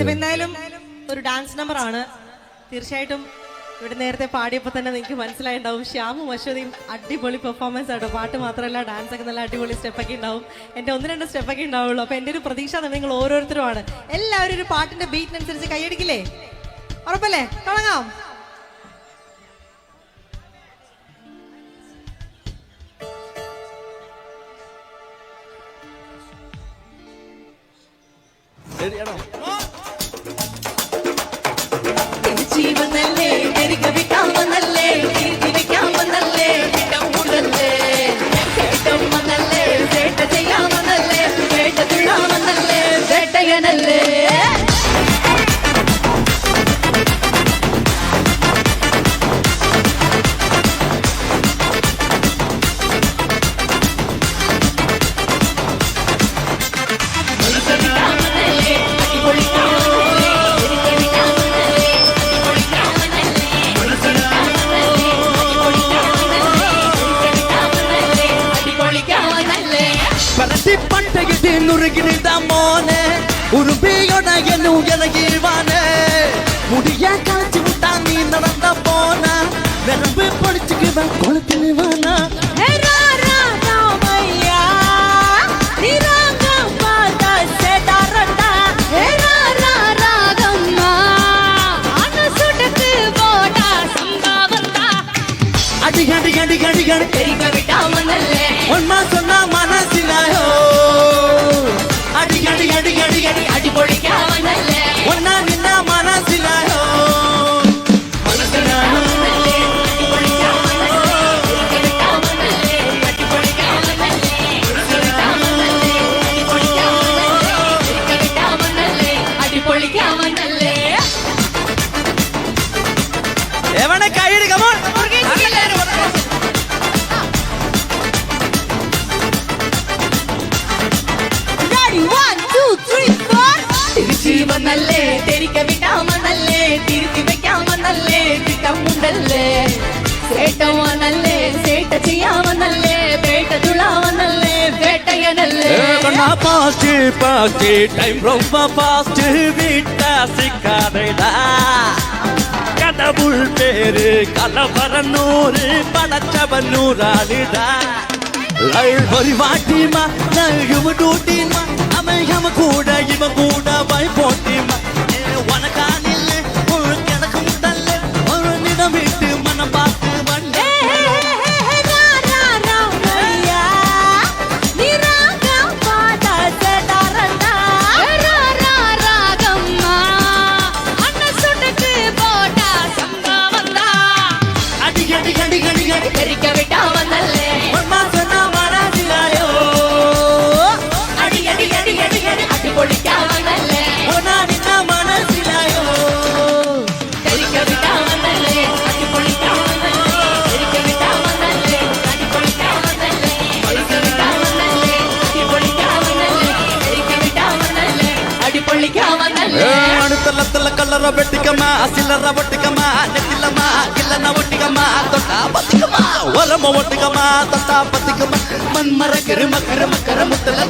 എന്തായാലും ഒരു dance number ആണ്. തീർച്ചയായിട്ടും ഇവിടെ നേരത്തെ പാടിയപ്പോൾ തന്നെ നിങ്ങൾക്ക് മനസ്സിലായിണ്ടാവും. ശ്യാമും അശ്വതിയും അടിപൊളി പെർഫോമൻസ് ആട്ടോ. പാട്ട് മാത്രമല്ല ഡാൻസ് ഒക്കെ നല്ല അടിപൊളി സ്റ്റെപ്പൊക്കെ ഉണ്ടാവും. എന്റെ ഒന്ന് രണ്ട് സ്റ്റെപ്പൊക്കെ ഉണ്ടാവുള്ളൂ. അപ്പോൾ എന്റെ ഒരു പ്രതീക്ഷ നിങ്ങൾ ഓരോരുത്തരുമാണ്. എല്ലാവരും ഒരു പാട്ടിന്റെ ബീറ്റ് അനുസരിച്ച് കൈയടിക്കില്ലേ? ഉറപ്പല്ലേ? തുടങ്ങാം ജീവനല്ലേ சுத்தி பட்டை கிட்டி நுறுக்கி நிதாமோனே உருபியோட என்ன உயரகிழ்வானே முடிய காய்ச்சி விட்டா நீ நடந்த போனா. நிரம்பு பொடிச்சுக்குவேன் கொளுத்திடுவானா அடி அடி அடி அடி அடி தெரிக்க விட்டாமல் ஒன்மா நல்லே தெரிக்க விட்டாம நல்லே திருத்தி வைக்காம நல்லே திட்டம் உண்டல்லே சேட்டவா நல்லே சேட்ட செய்யாம நல்லே பேட்ட துளாவ நல்லே பேட்டைய நல்லே கண்ணா பாஸ்ட் பாஸ்ட் டைம் ரொம்ப பாஸ்ட் விட்டா சிக்காதேடா. கடவுள் பேரு கலவர நூறு படைச்சவன் நூறாளிடா. லைல் ஒரு போட்டு இவன் கூட இவன் கூட வாய் போட்டு உனக்கான இல்லை ஒரு கிடக்கும் தள்ள ஒரு நிடம் விட்டு மனம் பார்த்து வந்தே அடி அடி அடி அடி அடி தெரிக்க விட்டா வந்தல்ல చిల్లర బొట్టికమ్మా చిల్లర బొట్టికమ్మా నెట్టిల్లమ్మా గిల్లన ఒట్టికమ్మా తొట్టా బతికమ్మా ఒలమ ఒట్టికమ్మా తొట్టా బతికమ్మ. మన్మర గిరి మకర మకర ముట్టల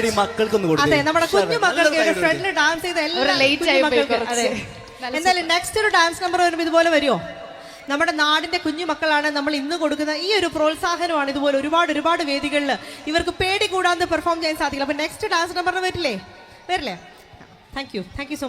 കൈയടി മക്കൾക്കൊന്ന് കൊടുത്തേ. അതെ നമ്മുടെ കുഞ്ഞു മക്കൾക്ക്. ഫ്രണ്ടിൽ ഡാൻസ് ചെയ്ത എല്ലാ ഒരു late കുഞ്ഞു ആയി പോയി മക്കൾക്ക് കുറച്ച്. അതെ. എന്തായാലും നെക്സ്റ്റ് ഒരു ഡാൻസ് നമ്പർ വരുമ്പോൾ ഇതുപോലെ വരുമോ നമ്മുടെ നാടിന്റെ കുഞ്ഞു മക്കളാണ് നമ്മൾ ഇന്ന് കൊടുക്കുന്ന ഈ ഒരു പ്രോത്സാഹനമാണ് ഇതുപോലെ ഒരുപാട് ഒരുപാട് വേദികളിൽ ഇവർക്ക് പേടി കൂടാതെ പെർഫോം ചെയ്യാൻ സാധിക്കില്ല. അപ്പൊ നെക്സ്റ്റ് ഡാൻസ് നമ്പറിന് വരില്ലേ? വരില്ലേ? Thank you thank you so